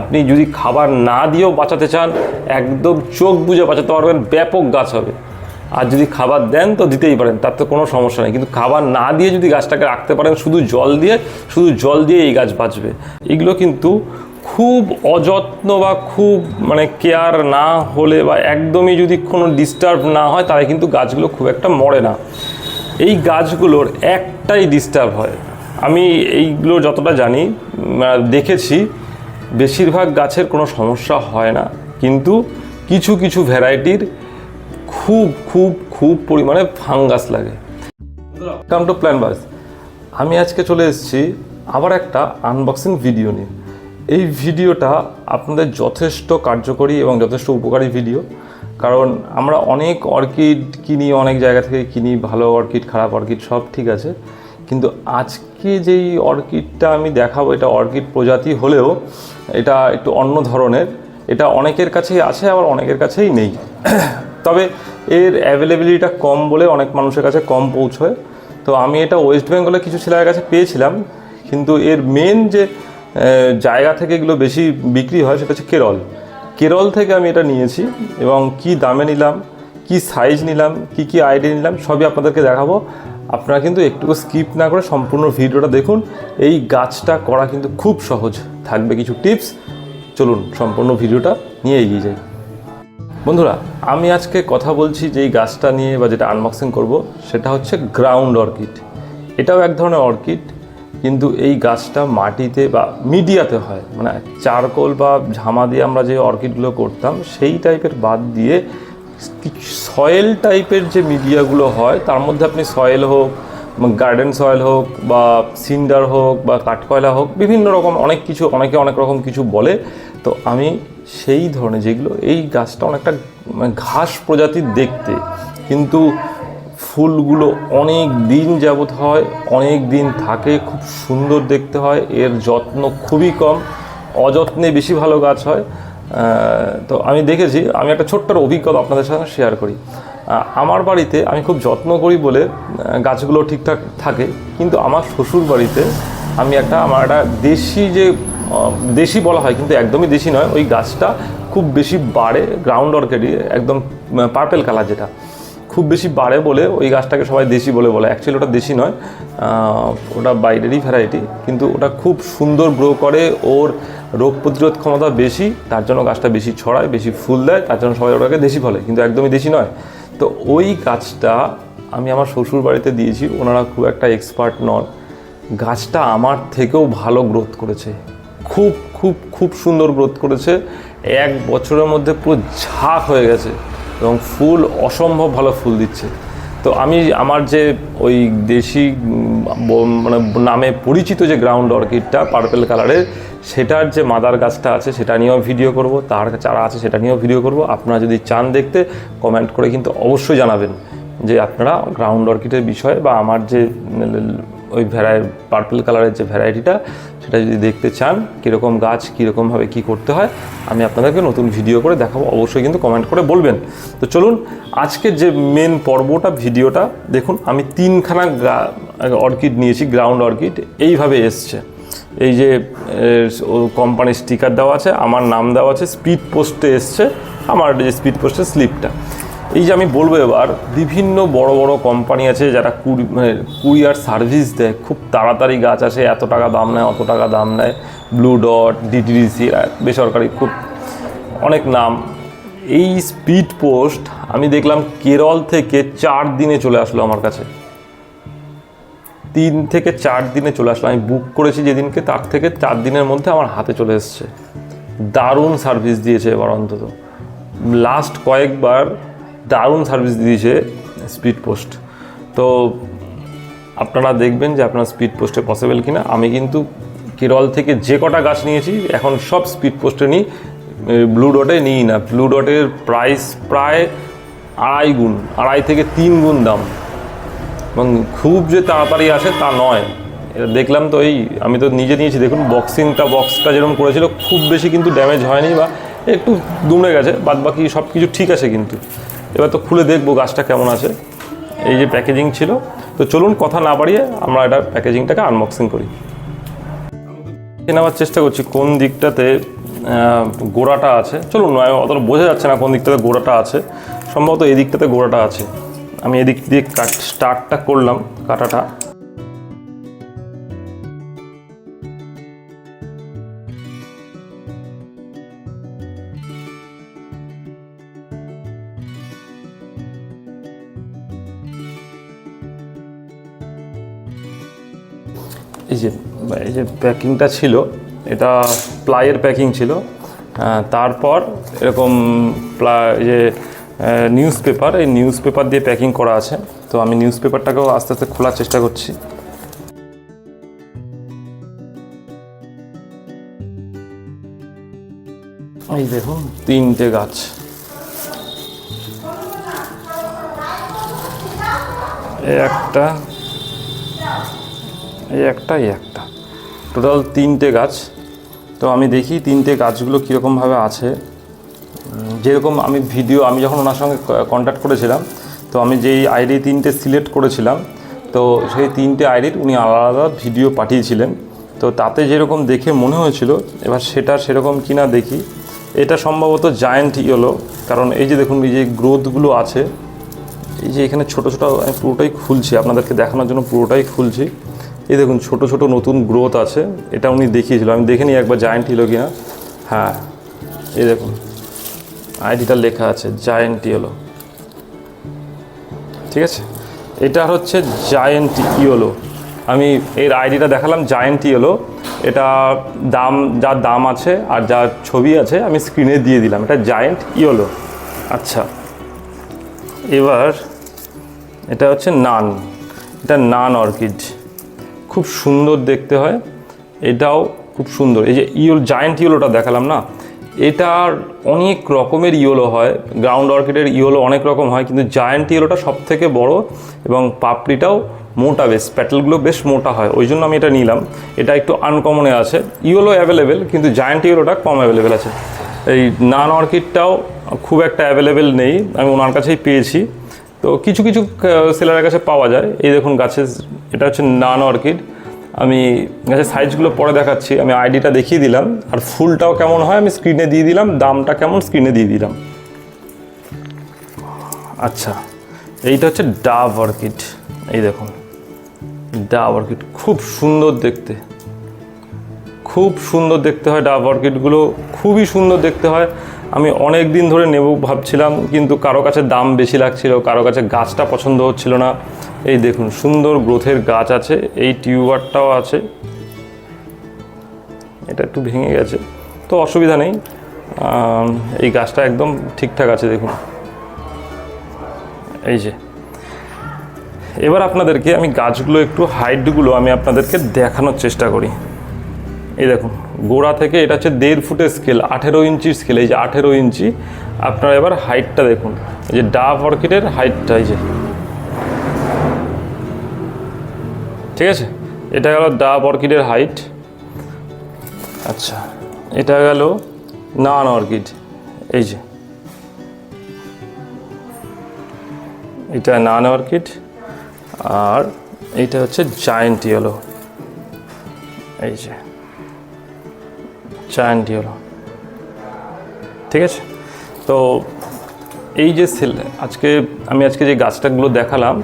আপনি যদি খাবার না দিয়েও বাঁচাতে চান, একদম চোখ বুঝে বাঁচাতে পারবেন, ব্যাপক গাছ হবে। আর যদি খাবার দেন তো দিতেই পারেন, তার তো কোনো সমস্যা নেই। কিন্তু খাবার না দিয়ে যদি গাছটাকে রাখতে পারেন, শুধু জল দিয়ে, শুধু জল দিয়ে এই গাছ বাঁচবে। এগুলো কিন্তু খুব অযত্ন বা খুব মানে কেয়ার না হলে বা একদমই যদি কোনো ডিস্টার্ব না হয়, তাহলে কিন্তু গাছগুলো খুব একটা মরে না। এই গাছগুলোর একটাই ডিস্টার্ব হয়। আমি এইগুলো যতটা জানি দেখেছি বেশিরভাগ গাছের কোনো সমস্যা হয় না। কিন্তু কিছু কিছু ভ্যারাইটির খুব খুব খুব পরিমাণে ফাঙ্গাস লাগে। Come to plan bus. আমি আজকে চলে এসেছি আবার একটা আনবক্সিং ভিডিও নিয়ে। এই ভিডিওটা আপনাদের যথেষ্ট কার্যকরী এবং যথেষ্ট উপকারী ভিডিও। কারণ আমরা অনেক অর্কিড কিনি, অনেক জায়গা থেকে কিনি, ভালো অর্কিড, খারাপ অর্কিড সব ঠিক আছে। কিন্তু আজকে যেই অর্কিডটা আমি দেখাবো, এটা অর্কিড প্রজাতি হলেও এটা একটু অন্য ধরনের। এটা অনেকের কাছেই আছে, আবার অনেকের কাছেই নেই। তবে এর অ্যাভেলেবিলিটিটা কম বলে অনেক মানুষের কাছে কম পৌঁছয়। তো আমি এটা ওয়েস্ট বেঙ্গলে কিছু ছেলের কাছে পেয়েছিলাম, কিন্তু এর মেন যে জায়গা থেকে এগুলো বেশি বিক্রি হয় সেটা হচ্ছে কেরল। কেরল থেকে আমি এটা নিয়েছি এবং কি দামে নিলাম, কি সাইজ নিলাম, কি কি আইডি নিলাম, সবই আপনাদেরকে দেখাবো। আপনারা কিন্তু একটু স্কিপ না করে সম্পূর্ণ ভিডিওটা দেখুন। এই গাছটা করা কিন্তু খুব সহজ। থাকবে কিছু টিপস চলুন, সম্পূর্ণ ভিডিওটা নিয়ে এগিয়ে যাই। বন্ধুরা, আমি আজকে কথা বলছি যে এই গাছটা নিয়ে বা যেটা আনবক্সিং করব, সেটা হচ্ছে গ্রাউন্ড অর্কিড এটাও এক ধরনের অর্কিড কিন্তু এই গাছটা মাটিতে বা মিডিয়াতে হয়। মানে চারকোল বা ঝামা দিয়ে আমরা যে অর্কিডগুলো করতাম, সেই টাইপের বাদ দিয়ে সয়েল টাইপের যে মিডিয়াগুলো হয়, তার মধ্যে আপনি সয়েল হোক গার্ডেন সয়েল হোক, বা সিন্ডার হোক, বা কাঠকয়লা হোক, বিভিন্ন রকম অনেক কিছু, অনেকে অনেক রকম কিছু বলে। তো আমি সেই ধরনের যেগুলো, এই গাছটা অনেকটা মানে ঘাস প্রজাতির দেখতে, কিন্তু ফুলগুলো অনেক দিন যাবত হয়, অনেক দিন থাকে, খুব সুন্দর দেখতে হয়, এর যত্ন খুবই কম, অযত্নে বেশি ভালো গাছ হয়। তো আমি দেখেছি, আমি একটা ছোট্টর অভিজ্ঞতা আপনাদের সাথে শেয়ার করি। আমার বাড়িতে আমি খুব যত্ন করি বলে গাছগুলো ঠিকঠাক থাকে, কিন্তু আমার শ্বশুর বাড়িতে আমি একটা, আমার একটা দেশি যে দেশি বলা হয়, কিন্তু একদমই দেশি নয়, ওই গাছটা খুব বেশি বাড়ে গ্রাউন্ড অর্কেডই একদম পার্পেল কালার যেটা। খুব বেশি বাড়ে বলে ওই গাছটাকে সবাই দেশি বলে বলে। অ্যাকচুয়ালি ওটা দেশি নয় ওটা বাইরেরই ভ্যারাইটি কিন্তু ওটা খুব সুন্দর গ্রো করে, ওর রোগ প্রতিরোধ ক্ষমতা বেশি, তার জন্য গাছটা বেশি ছড়ায়, বেশি ফুল দেয়, তার জন্য সবাই ওটাকে দেশি বলে, কিন্তু একদমই দেশি নয়। তো ওই গাছটা আমি আমার শ্বশুর বাড়িতে দিয়েছি, ওনারা খুব একটা এক্সপার্ট নন। গাছটা আমার থেকেও ভালো গ্রোথ করেছে। খুব খুব খুব সুন্দর গ্রোথ করেছে। এক বছরের মধ্যে পুরো ঝাঁক হয়ে গেছে। এবং ফুল অসম্ভব ভালো ফুল দিচ্ছে। তো আমি আমার যে ওই দেশি মানে নামে পরিচিত যে গ্রাউন্ড অর্কিডটা পার্পেল কালারের সেটার যে মাদার গাছটা আছে সেটা নিয়েও ভিডিও করব, তার চারা আছে সেটা নিয়েও ভিডিও করব। আপনারা যদি চান দেখতে কমেন্ট করে কিন্তু অবশ্যই জানাবেন যে আপনারা গ্রাউন্ড অর্কিডের বিষয়ে বা আমার যে ওই ভ্যারাই পার্পল কালারের যে ভ্যারাইটিটা, সেটা যদি দেখতে চান, কীরকম গাছ, কীরকমভাবে কী করতে হয়, আমি আপনাদেরকে নতুন ভিডিও করে দেখাবো। অবশ্যই কিন্তু কমেন্ট করে বলবেন। তো চলুন, আজকের যে মেন পর্বটা ভিডিওটা দেখুন, আমি তিনখানা অর্কিড নিয়েছি গ্রাউন্ড অর্কিড, এইভাবে এসছে। এই যে কোম্পানির স্টিকার দেওয়া আছে, আমার নাম দেওয়া আছে স্পিড পোস্টে এসছে, আমার যে স্পিড পোস্টের স্লিপটা এই যে আমি বলব এবার, বিভিন্ন বড় বড় কোম্পানি আছে যারা কুড়ি মানে কুরিয়ার সার্ভিস দেয়, খুব তাড়াতাড়ি গাছ আসে, এত টাকা দাম নেয়, অত টাকা দাম নেয়। ব্লু ডট ডিটিডিসি বেসরকারি খুব অনেক নাম। এই স্পিড পোস্ট আমি দেখলাম কেরল থেকে চার দিনে চলে আসলো আমার কাছে। তিন থেকে চার দিনে চলে আসলো। আমি বুক করেছি যেদিনকে, তার থেকে চার দিনের মধ্যে আমার হাতে চলে এসছে। দারুণ সার্ভিস দিয়েছে এবার অন্তত। লাস্ট কয়েকবার দারুণ সার্ভিস দিয়েছে স্পিড পোস্ট তো আপনারা দেখবেন যে আপনার স্পিড পোস্টে পসিবল কিনা। আমি কিন্তু কেরল থেকে যে কটা গাছ নিয়েছি, এখন সব স্পিড পোস্টে নিই। ব্লু ডটে নিই না। ব্লু ডটের প্রাইস প্রায় আড়াই গুণ, আড়াই থেকে তিন গুণ দাম। এবং খুব যে তাড়াতাড়ি আসে তা নয়। এটা দেখলাম তো এই, আমি তো নিজে নিয়েছি। দেখুন বক্সিংটা বক্সটা যেরকম করেছিল, খুব বেশি কিন্তু ড্যামেজ হয়নি বা একটু দুমড়ে গেছে বাদ বাকি সব কিছু ঠিক আছে কিন্তু। এবার তো খুলে দেখব গাছটা কেমন আছে। এই যে প্যাকেজিং ছিল। তো চলুন কথা না বাড়িয়ে আমরা এটা প্যাকেজিংটাকে আনবক্সিং করি। নেওয়ার চেষ্টা করছি কোন দিকটাতে গোড়াটা আছে। চলুন নয়, অতটা বোঝা যাচ্ছে না কোন দিকটাতে গোড়াটা আছে। সম্ভবত এই দিকটাতে গোড়াটা আছে। আমি এদিক দিয়ে কাট স্টার্টটা করলাম কাটাটা। এই যে এই যে প্যাকিংটা ছিল, এটা প্লাইয়ের প্যাকিং ছিল। তারপর এরকম প্লা যে নিউজ পেপার এই নিউজ পেপার দিয়ে প্যাকিং করা আছে। তো আমি নিউজ পেপারটাকেও আস্তে আস্তে খোলার চেষ্টা করছি। এই তিনটে গাছ। একটা এই একটা এই একটা। টোটাল তিনটে গাছ। তো আমি দেখি তিনটে গাছগুলো কীরকমভাবে আছে। যেরকম আমি ভিডিও আমি যখন ওনার সঙ্গে কন্ট্যাক্ট করেছিলাম, তো আমি যেই আইডি তিনটে সিলেক্ট করেছিলাম, তো সেই তিনটে আইডির উনি আলাদা আলাদা ভিডিও পাঠিয়েছিলেন। তো তাতে যেরকম দেখে মনে হয়েছিল, এবার সেটা সেরকম কিনা দেখি। এটা সম্ভবত জায়েন্ট ইয়েলো কারণ এই যে দেখুন, এই যে গ্রোথগুলো আছে, এই যে এখানে ছোটো ছোটো, আমি পুরোটাই খুলছি, আপনাদেরকে দেখানোর জন্য পুরোটাই খুলছি। এই দেখুন, ছোট ছোট নতুন গ্রোথ আছে। এটা উনি দেখিয়েছিল। আমি দেখে নিই একবার জায়েন্ট হলো কিনা। হ্যাঁ এই দেখুন। আইডিটা লেখা আছে জায়েন্ট ইয়েলো ঠিক আছে? এটা হচ্ছে জায়েন্ট ইয়েলো আমি এর আইডিটা দেখালাম জায়েন্ট ইয়েলো এটা দাম, যার দাম আছে আর যার ছবি আছে, আমি স্ক্রিনে দিয়ে দিলাম। এটা জায়েন্ট ইয়েলো আচ্ছা। এবার, এটা হচ্ছে নান এটা নান অর্কিড খুব সুন্দর দেখতে হয়। এটাও খুব সুন্দর। এই যে ইয়োল জায়েন্ট ইয়োলোটা দেখালাম না? এটার অনেক রকমের ইয়োলো হয়। গ্রাউন্ড অর্কিডের ইয়োলো অনেক রকম হয়, কিন্তু জায়েন্ট ইয়োলোটা সব থেকে বড় এবং পাপড়িটাও মোটা বেশ প্যাটেলগুলো বেশ মোটা হয়। ওই জন্য আমি এটা নিলাম। এটা একটু আনকমনে আছে। ইয়োলো অ্যাভেলেবেল কিন্তু জায়েন্ট ইয়োলোটা কম অ্যাভেলেবেল আছে। এই নান অর্কিডটাও খুব একটা অ্যাভেলেবেল নেই। আমি ওনার কাছেই পেয়েছি। তো কিছু কিছু সেলারের কাছে পাওয়া যায়। এই দেখুন, গাছের এটা হচ্ছে নান অর্কিড। আমি গাছের সাইজগুলো পরে দেখাচ্ছি, আমি আইডিটা দেখিয়ে দিলাম, আর ফুলটাও কেমন হয় আমি স্ক্রিনে দিয়ে দিলাম, দামটা কেমন স্ক্রিনে দিয়ে দিলাম। আচ্ছা এইটা হচ্ছে ডাব অর্কিড। এই দেখুন ডাব অর্কিড খুব সুন্দর দেখতে। খুব সুন্দর দেখতে হয় ডাব অর্কিডগুলো, খুবই সুন্দর দেখতে হয়। আমি অনেক দিন ধরে নেব ভাবছিলাম, কিন্তু কারও কাছে দাম বেশি লাগছিল, কারও কাছে গাছটা পছন্দ হচ্ছিল না। এই দেখুন, সুন্দর গ্রোথের গাছ আছে, এই টিউবারটাও আছে। এটা একটু ভেঙে গেছে, তো অসুবিধা নেই। এই গাছটা একদম ঠিকঠাক আছে, দেখুন। এই যে। এবার আপনাদেরকে আমি গাছগুলো একটু হাইটগুলো আমি আপনাদেরকে দেখানোর চেষ্টা করি। এই দেখুন, গোড়া থেকে এটা হচ্ছে দেড় ফুটের স্কেল আঠেরো ইঞ্চির স্কেল এই যে আঠেরো ইঞ্চি। আপনারা এবার হাইটটা দেখুন, এই যে ডাব অর্কিডের হাইটটা এই যে। ঠিক আছে? এটা গেল ডাব অর্কিডের হাইট আচ্ছা এটা গেল নান অর্কিড এই যে। এটা নান অর্কিড আর এইটা হচ্ছে জায়েন্ট ইয়েলো এই যে। জায়ান্ট ইয়েলো ঠিক আছে? তো এই যে সেল আজকে আমি আজকে যে গাছটাগুলো দেখালাম,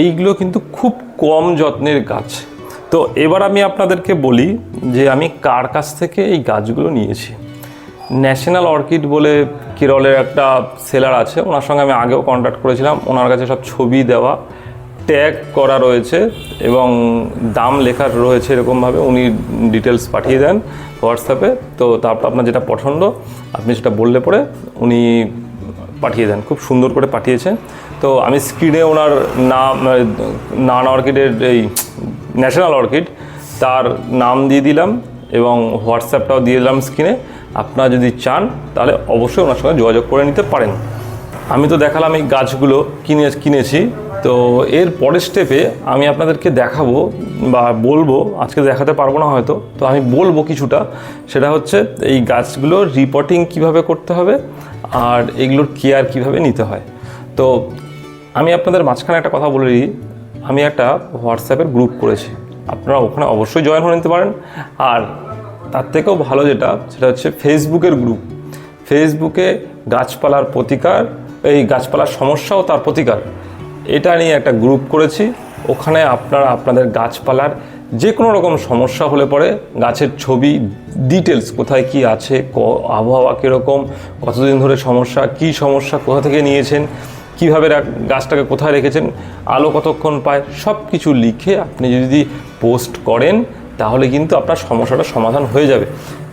এইগুলো কিন্তু খুব কম যত্নের গাছ। তো এবার আমি আপনাদেরকে বলি যে আমি কার কাছ থেকে এই গাছগুলো নিয়েছি। ন্যাশনাল অর্কিড বলে কেরলের একটা সেলার আছে, ওনার সঙ্গে আমি আগেও কন্ট্যাক্ট করেছিলাম, ওনার কাছে সব ছবি দেওয়া। ট্যাগ করা রয়েছে এবং দাম লেখা রয়েছে এরকমভাবে, উনি ডিটেলস পাঠিয়ে দেন হোয়াটসঅ্যাপে তো তারপর আপনার যেটা পছন্দ, আপনি সেটা বললে পরে উনি পাঠিয়ে দেন, খুব সুন্দর করে পাঠিয়েছেন। তো আমি স্ক্রিনে ওনার নাম নান অর্কিডের এই ন্যাশনাল অর্কিড তার নাম দিয়ে দিলাম এবং হোয়াটসঅ্যাপটাও দিয়ে দিলাম স্ক্রিনে আপনারা যদি চান, তাহলে অবশ্যই ওনার সঙ্গে যোগাযোগ করে নিতে পারেন। আমি তো দেখালাম এই গাছগুলো কিনে, কিনেছি। তো এর পরের স্টেপে আমি আপনাদেরকে দেখাবো বা বলব, আজকে দেখাতে পারব না হয়তো, তো আমি বলব কিছুটা। সেটা হচ্ছে এই গাছগুলোর রিপোর্টিং কীভাবে করতে হবে আর এগুলোর কেয়ার কীভাবে নিতে হয়। তো আমি আপনাদের মাঝখানে একটা কথা বলে দিই। আমি একটা হোয়াটসঅ্যাপের গ্রুপ করেছি। আপনারা ওখানে অবশ্যই জয়েন হয়ে নিতে পারেন। আর তার থেকেও ভালো যেটা, সেটা হচ্ছে ফেসবুকের গ্রুপ ফেসবুকে গাছপালার প্রতিকার, এই গাছপালার সমস্যা ও তার প্রতিকার। এটা নিয়ে একটা গ্রুপ করেছি। ওখানে আপনারা, আপনাদের গাছপালার যে কোনো রকম সমস্যা হলে পরে গাছের ছবি ডিটেলস কোথায় কি আছে, ক- আবহাওয়া কীরকম, কতদিন ধরে সমস্যা, কি সমস্যা, কোথা থেকে নিয়েছেন, কীভাবে গাছটাকে কোথায় রেখেছেন, আলো কতক্ষণ পায় সব কিছু লিখে আপনি যদি পোস্ট করেন, তাহলে কিন্তু আপনার সমস্যাটা সমাধান হয়ে যাবে।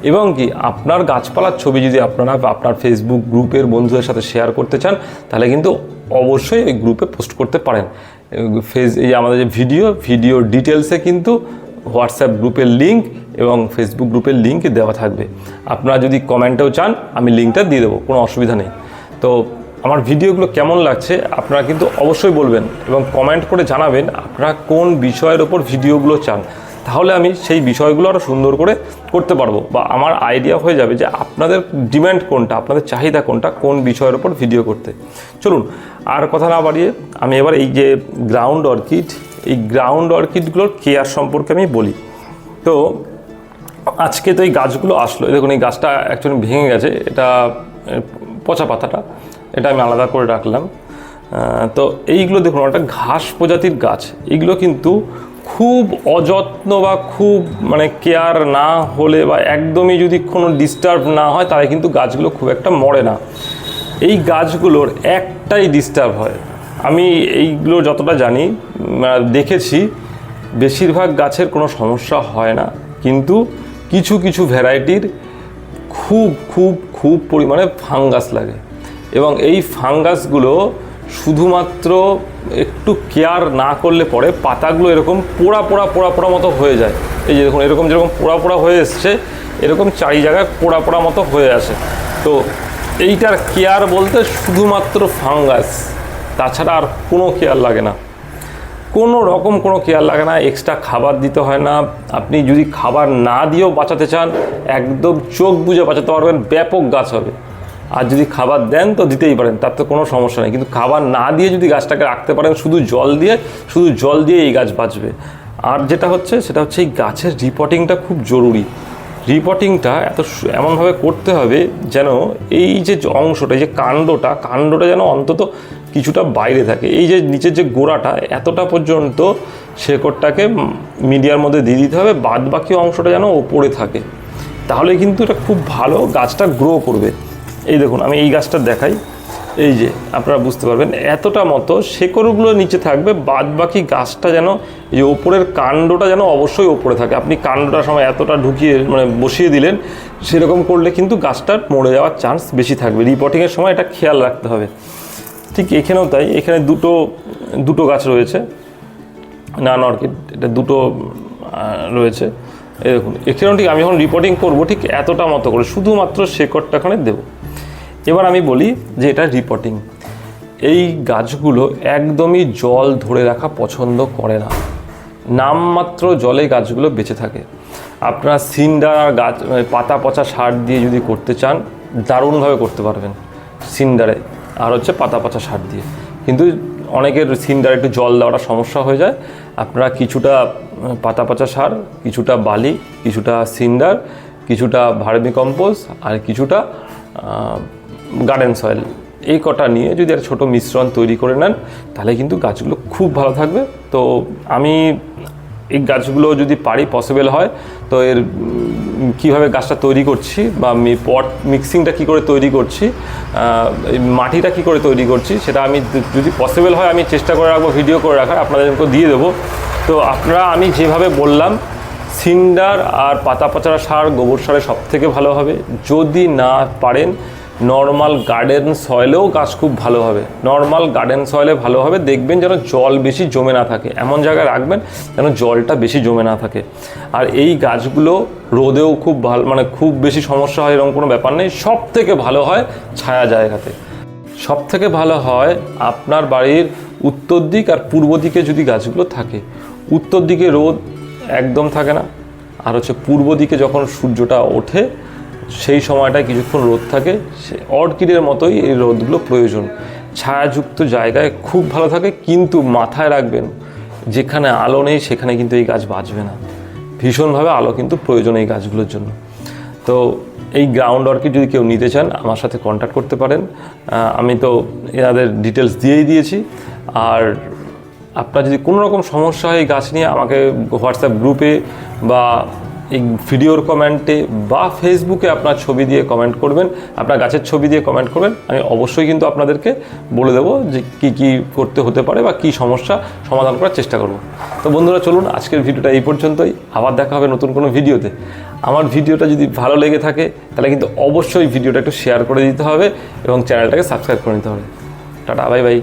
এবং কি, আপনার গাছপালার ছবি যদি আপনারা আপনার ফেসবুক গ্রুপের বন্ধুদের সাথে শেয়ার করতে চান, তাহলে কিন্তু অবশ্যই ওই গ্রুপে পোস্ট করতে পারেন। ফেস এই যে আমাদের যে ভিডিও ভিডিও ডিটেলসে কিন্তু হোয়াটসঅ্যাপ গ্রুপের লিঙ্ক এবং ফেসবুক গ্রুপের লিঙ্ক দেওয়া থাকবে। আপনারা যদি কমেন্টেও চান, আমি লিঙ্কটা দিয়ে দেবো, কোনো অসুবিধা নেই। তো আমার ভিডিওগুলো কেমন লাগছে, আপনারা কিন্তু অবশ্যই বলবেন এবং কমেন্ট করে জানাবেন আপনারা কোন বিষয়ের ওপর ভিডিওগুলো চান। তাহলে আমি সেই বিষয়গুলো আরও সুন্দর করে করতে পারব। বা আমার আইডিয়া হয়ে যাবে যে আপনাদের ডিম্যান্ড কোনটা, আপনাদের চাহিদা কোনটা, কোন বিষয়ের ওপর ভিডিও করতে। চলুন, আর কথা না বাড়িয়ে আমি এবার এই যে গ্রাউন্ড অর্কিড এই গ্রাউন্ড অর্কিডগুলোর কেয়ার সম্পর্কে আমি বলি। তো আজকে তো এই গাছগুলো আসলো। দেখুন, এই গাছটা অ্যাকচুয়ালি ভেঙে গেছে। এটা পচা পাতাটা। এটা আমি আলাদা করে রাখলাম। তো এইগুলো দেখুন, একটা ঘাস প্রজাতির গাছ। এগুলো কিন্তু খুব অযত্ন বা খুব মানে কেয়ার না হলে বা একদমই যদি কোনো ডিস্টার্ব না হয়, তাহলে কিন্তু গাছগুলো খুব একটা মরে না। এই গাছগুলোর একটাই ডিস্টার্ব হয়। আমি এইগুলো যতটা জানি দেখেছি, বেশিরভাগ গাছের কোনো সমস্যা হয় না। কিন্তু কিছু কিছু ভ্যারাইটির খুব খুব খুব পরিমাণে ফাঙ্গাস লাগে। এবং এই ফাঙ্গাসগুলো শুধুমাত্র একটু কেয়ার না করলে পরে পাতাগুলো এরকম পোড়া পোড়া পোড়া পোড়া মতো হয়ে যায়। এই যে দেখুন, এরকম যেরকম পোড়া পোড়া হয়ে এসছে, এরকম চারি জায়গায় পোড়া পোড়া মতো হয়ে আসে। তো এইটার কেয়ার বলতে শুধুমাত্র ফাঙ্গাস, তাছাড়া আর কোনো কেয়ার লাগে না। কোনো রকম কোনো কেয়ার লাগে না, এক্সট্রা খাবার দিতে হয় না। আপনি যদি খাবার না দিয়েও বাঁচাতে চান, একদম চোখ বুজে বাঁচাতে পারবেন, ব্যাপক গাছ হবে। আর যদি খাবার দেন তো দিতেই পারেন, তার তো কোনো সমস্যা নেই। কিন্তু খাবার না দিয়ে যদি গাছটাকে রাখতে পারেন, শুধু জল দিয়ে, শুধু জল দিয়ে এই গাছ বাঁচবে। আর যেটা হচ্ছে, সেটা হচ্ছে এই গাছের রিপোর্টিংটা খুব জরুরি। রিপোর্টিংটা এত এমনভাবে করতে হবে যেন এই যে অংশটা, এই যে কাণ্ডটা কাণ্ডটা যেন অন্তত কিছুটা বাইরে থাকে। এই যে নিচের যে গোড়াটা, এতটা পর্যন্ত শেকড়টাকে মিডিয়ার মধ্যে দিয়ে দিতে হবে বাদ বাকি অংশটা যেন ওপরে থাকে। তাহলে কিন্তু এটা খুব ভালো গাছটা গ্রো করবে। এই দেখুন, আমি এই গাছটা দেখাই। এই যে, আপনারা বুঝতে পারবেন, এতটা মতো শেকড়গুলো নিচে থাকবে বাদ বাকি গাছটা যেন, এই যে ওপরের কাণ্ডটা যেন অবশ্যই ওপরে থাকে। আপনি কাণ্ডটার সময় এতটা ঢুকিয়ে মানে বসিয়ে দিলেন, সেরকম করলে কিন্তু গাছটার মরে যাওয়ার চান্স বেশি থাকবে। রিপোর্টিংয়ের সময় এটা খেয়াল রাখতে হবে। ঠিক এখানেও তাই, এখানে দুটো দুটো গাছ রয়েছে। নান অর্কিড, এটা দুটো রয়েছে। এই দেখুন, এখানেও ঠিক আমি যখন রিপোর্টিং করব, ঠিক এতটা মতো করে, শুধুমাত্র শেকড়টা এখানে দেবো। এবার আমি বলি যে এটা রিপোর্টিং এই গাছগুলো একদমই জল ধরে রাখা পছন্দ করে না। নামমাত্র জলে গাছগুলো বেঁচে থাকে। আপনারা সিন্ডার আর গাছ মানে পাতা পচা সার দিয়ে যদি করতে চান, দারুণভাবে করতে পারবেন সিন্ডারে। আর হচ্ছে পাতা পচা সার দিয়ে। কিন্তু অনেকের সিন্ডারে একটু জল দেওয়াটা সমস্যা হয়ে যায়। আপনারা কিছুটা পাতা পচা সার, কিছুটা বালি, কিছুটা সিন্ডার, কিছুটা ভার্মি কম্পোজ আর কিছুটা গার্ডেন সয়েল এই কটা নিয়ে যদি আর ছোটো মিশ্রণ তৈরি করে নেন, তাহলে কিন্তু গাছগুলো খুব ভালো থাকবে। তো আমি এই গাছগুলো যদি পারি পসিবল হয়, তো এর কীভাবে গাছটা তৈরি করছি বা আমি পট মিক্সিংটা কি করে তৈরি করছি মাটিটা কি করে তৈরি করছি, সেটা আমি যদি পসিবল হয়, আমি চেষ্টা করে রাখব ভিডিও করে রাখার আপনাদেরকে দিয়ে দেবো। তো আপনারা, আমি যেভাবে বললাম, সিন্ডার আর পাতা পচারা সার, গোবর সারে সব থেকে ভালো হবে। যদি না পারেন নর্মাল গার্ডেন সয়েলেও গাছ খুব ভালো হবে। নর্মাল গার্ডেন সয়েলে ভালো হবে, দেখবেন যেন জল বেশি জমে না থাকে। এমন জায়গায় রাখবেন যেন জলটা বেশি জমে না থাকে। আর এই গাছগুলো রোদেও খুব ভালো মানে খুব বেশি সমস্যা হয় এরকম কোনো ব্যাপার নেই। সব থেকে ভালো হয় ছায়া জায়গাতে। সব থেকে ভালো হয় আপনার বাড়ির উত্তর দিক আর পূর্ব দিকে যদি গাছগুলো থাকে। উত্তর দিকে রোদ একদম থাকে না। আর হচ্ছে পূর্ব দিকে যখন সূর্যটা ওঠে সেই সময়টায় কিছুক্ষণ রোদ থাকে, সে অর্কিডের মতোই এই রোদগুলো প্রয়োজন। ছায়াযুক্ত জায়গায় খুব ভালো থাকে, কিন্তু মাথায় রাখবেন, যেখানে আলো নেই, সেখানে কিন্তু এই গাছ বাঁচবে না। ভীষণভাবে আলো কিন্তু প্রয়োজন এই গাছগুলোর জন্য। তো এই গ্রাউন্ড অর্কিড যদি কেউ নিতে চান, আমার সাথে কন্ট্যাক্ট করতে পারেন। আমি তো এনাদের ডিটেলস দিয়েই দিয়েছি। আর আপনার যদি কোনো রকম সমস্যা হয় এই গাছ নিয়ে, আমাকে হোয়াটসঅ্যাপ গ্রুপে বা এই ভিডিওর কমেন্টে বা ফেসবুকে আপনার ছবি দিয়ে কমেন্ট করবেন, আপনার গাছের ছবি দিয়ে কমেন্ট করবেন। আমি অবশ্যই কিন্তু আপনাদেরকে বলে দেবো যে কী কী করতে হতে পারে বা কী সমস্যা সমাধান করার চেষ্টা করব। তো বন্ধুরা, চলুন, আজকের ভিডিওটা এই পর্যন্তই। আবার দেখা হবে নতুন কোনো ভিডিওতে। আমার ভিডিওটা যদি ভালো লেগে থাকে, তাহলে কিন্তু অবশ্যই ভিডিওটা একটু শেয়ার করে দিতে হবে এবং চ্যানেলটাকে সাবস্ক্রাইব করে নিতে হবে। Tata, bye bye.